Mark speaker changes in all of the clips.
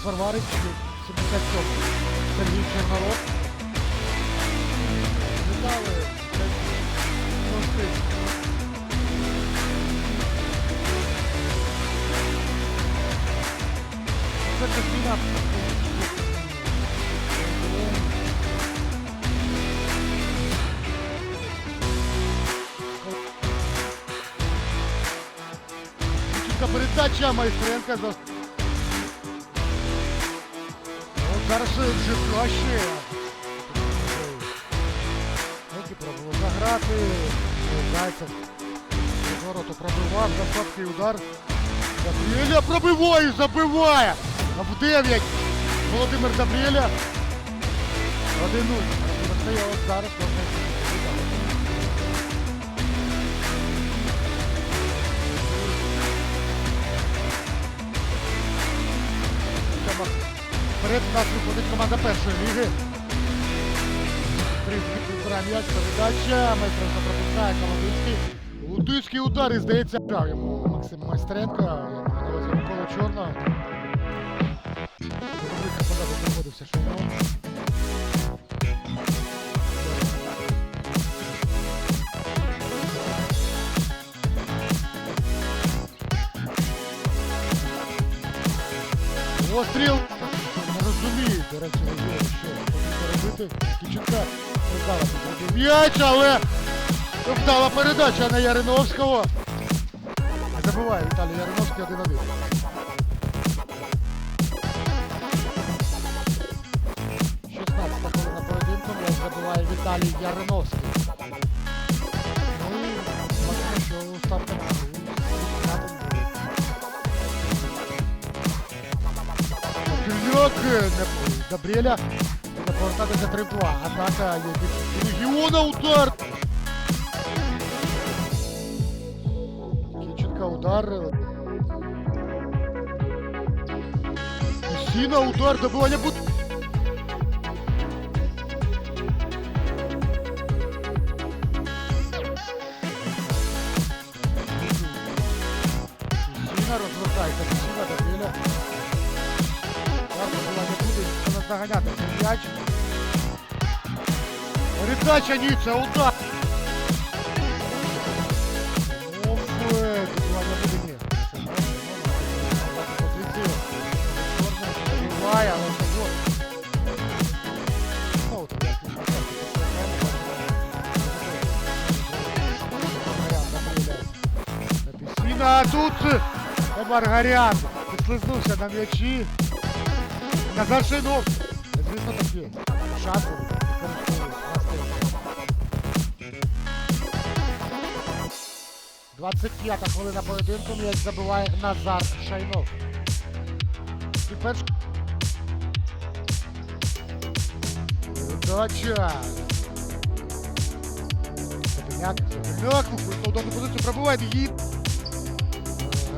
Speaker 1: йде 26. Денис Варварич, 77. Сергій Чорнород. Вітали. Це зміна. Передача майстренка за. Зараз вже краще. Які пробував заграти. Зайцев. Вороту пробивав, за слабкий удар. Габріеля пробиває, забиває. А в 9. Володимир Габріеля. 1-0. Стає от зараз. Команда першої ліги. Збирає м'яч, передача. Майстренко пропускає Колодицький. Лудицький удар і здається, грав йому Максим Майстренко. Микола Чорного. Подача знаходився Шумон. Постріл! Розумію, до речі, Лазєв, що потрібно робити. Кіченка зараз зробив м'яч, але вдала передача на Яриновського. Не забуває Віталій Яриновський 1-1. Шістнадцята хвилина поєдинку, м'яч Віталій Яриновський. Ну бачимо, що ставка на Габріеля буде повертатися 3-2. Атака є від Регіона удар. Кіченка удар. Сіна удар, добивання буде. Сіна розвертається. як він поставив, тут програма. Пісіна, тут Маргарян підслизнувся на м'ячі. Назар Шейнов. Звісно, так є. Шанси використовують. Власне. 25-та хвилина поєдинку. М'яч забиває Назар Шайнов. І перш... Сабіняк. Сабіняк. Виходить на ударну позицію. Пробиває її.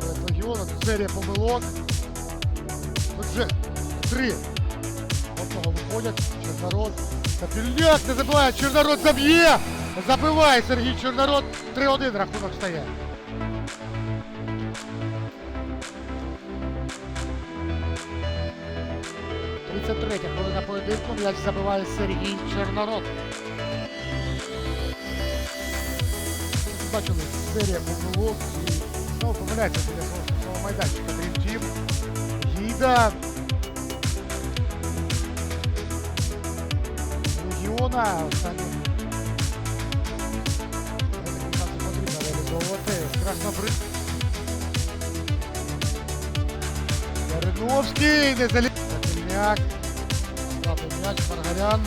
Speaker 1: Гравець Легіона. Тут серія помилок. Отже, три. Одного виходять. Чорнород. Капільняк не забиває. Чорнород заб'є. Забиває Сергій Чорнород. 3-1 рахунок стає. Тридцять третя хвилина поєдинку. М'яч забиває Сергій Чорнород. Бачили серія помилок знову помиляється біля свого майданчика Team. Гіда. Нам потрібно реалізовувати. Краснобрид. Яриновський. Не заліз. Дати м'яч. Маргарян.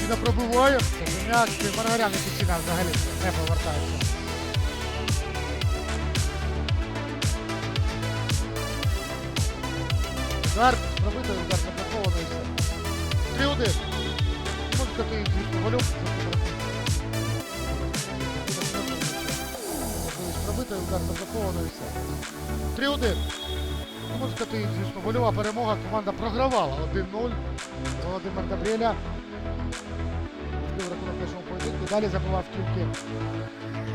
Speaker 1: Сіна пробиває. Сапільняк. Маргарян і Сіна взагалі не повертається. Удар, пробитий удар заблокований. все. 3-1. Можна сказати, звісно, Валюк. Пробитий удар заблокований. все. 3-1. Ну, Можна сказати, звісно, вольова перемога. Команда програвала 1-0. Володимир Габріеля. Відкрив рахунок першому поєдинку. Далі забував тільки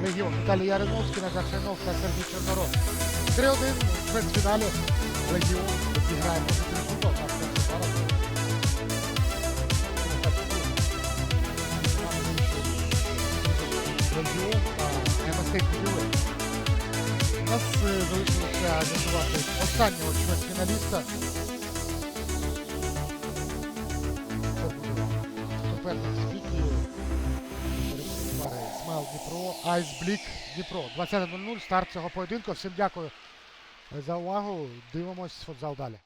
Speaker 1: Легіон. Віталій Яриновський, Назар Шайнов та Сергій Чорнорос. 3-1 у спецфіналі Легіон зіграє проти Тризубов. Так, це зараз. Легіон. У нас е, залишилося називати останнього чвертьфіналіста. Це буде суперник. Смайл Дніпро, Айс Блік Дніпро. 20.00 старт цього поєдинку. Всім дякую за увагу. Дивимось футзал далі.